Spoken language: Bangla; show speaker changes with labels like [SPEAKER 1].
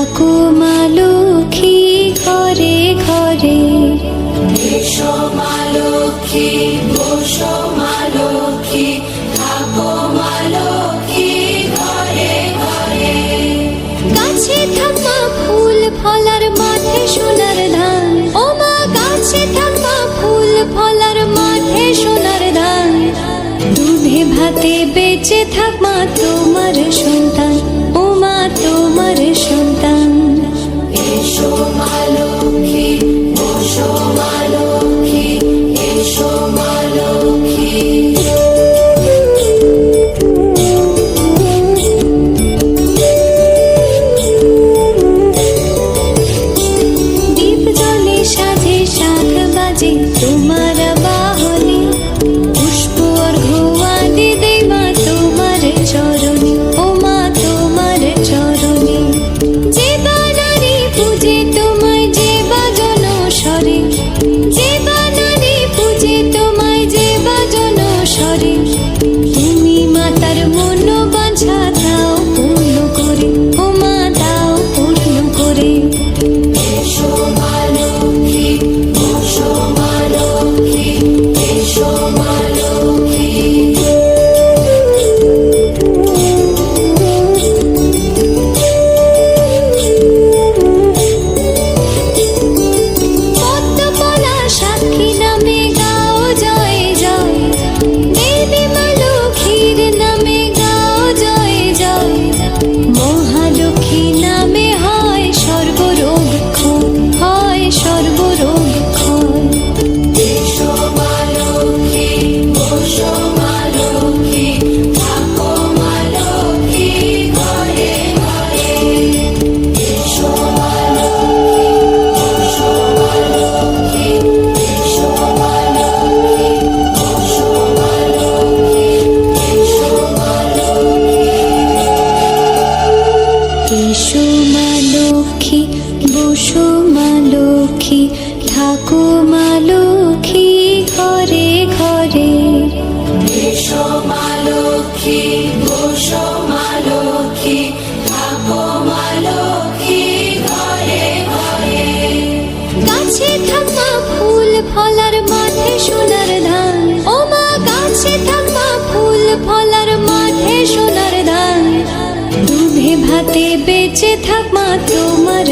[SPEAKER 1] থাকো মা লক্ষ্মী ঘরে ঘরে।
[SPEAKER 2] এসো মা লক্ষ্মী বসো মা লক্ষ্মী থাকো মা লক্ষ্মী ঘরে ঘরে।
[SPEAKER 1] গাছে থাকা ফুল ফলার মাঠে সোনার ধান। ও মা গাছে থাকা ফুল ফলার মাঠে সোনার ধান। দুধে ভাতে বেঁচে থাক মা তোমার সন্তান। থাকো মা লক্ষ্মী ঘরে ঘরে।
[SPEAKER 2] এসো মা লক্ষ্মী বসো মা লক্ষ্মী থাকো মা লক্ষ্মী ঘরে ঘরে।
[SPEAKER 1] গাছে থাকা ফুল ফলার মাঠে সোনার ধান। ও মা গাছে থাকা ফুল ফলার মাঠে সোনার ধান। দুধে ভাতে বেঁচে থাক মা তোমার